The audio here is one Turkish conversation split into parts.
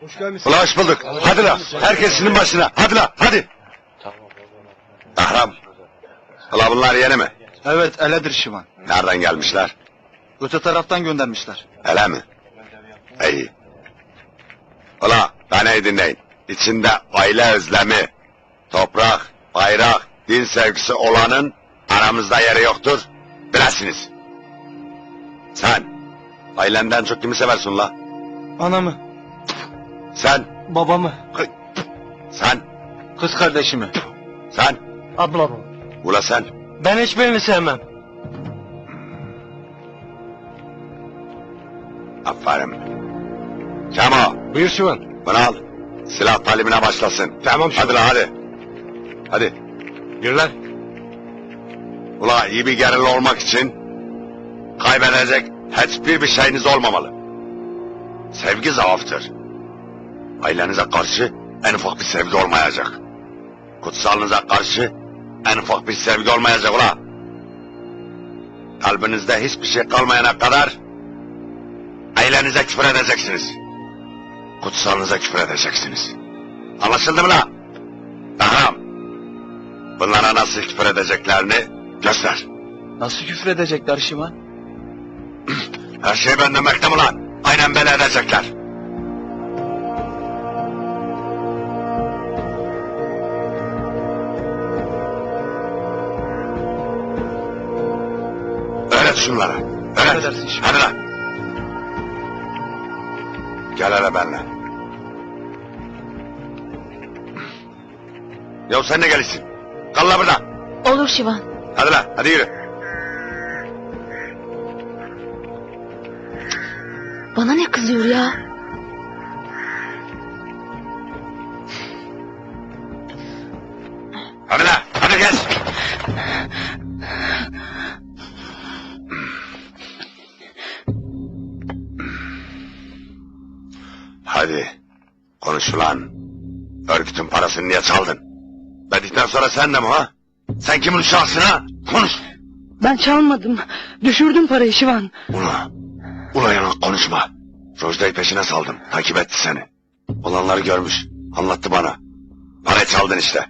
Hoş gelmişsin. Ula hoş bulduk. Hadi la. Herkes işinin başına. Hadi la. Hadi. Ahram. Ula bunlar yeni mi? Evet eledir Şivan. Nereden gelmişler? Öte taraftan göndermişler. Hele mi? İyi. Ula beni dinleyin. İçinde aile özlemi, toprak, bayrak, din sevgisi olanın aramızda yeri yoktur. Bilesiniz. Sen ailenden çok kimi seversin la? Anamı, Sen, babamı, sen, kız kardeşimi, sen, ablamı. ula sen. Ben hiçbirini sevmem. Aferin. Kemo, Buyur Şivan. bunu al. Silah talimine başlasın. Tamam Hadi la hadi. Hadi. Yürü lan. Ula iyi bir geril olmak için kaybedecek hiçbir bir şeyiniz olmamalı. Sevgi zaaftır. Ailenize karşı en ufak bir sevgi olmayacak. Kutsalınıza karşı en ufak bir sevgi olmayacak ula. Kalbinizde hiçbir şey kalmayana kadar ailenize küfür edeceksiniz. Kutsalınıza küfür edeceksiniz. Anlaşıldı mı la? Tamam. Bunlara nasıl küfür edeceklerini göster. Nasıl küfür edecekler Şivan? Her şey bende mektep ulan. Aynen böyle edecekler. Öğret şunlara. Öğret. Şimdi. Hadi lan. Gel hele benimle. Ya sen ne gelirsin? Kal la burada. Olur Şivan. Hadi lan. Hadi yürü. Bana ne kızıyor ya? Hadi. Konuş ulan. Örgütün parasını niye çaldın? Verdikten sonra sen de mi ha? Sen kimin uşağısın ha? Konuş. Ben çalmadım. Düşürdüm parayı Şivan. Ula. Ula yalan konuşma. Rojda'yı peşine saldım. Takip etti seni. Olanları görmüş. Anlattı bana. Parayı çaldın işte.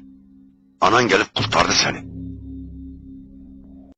Anan gelip kurtardı seni.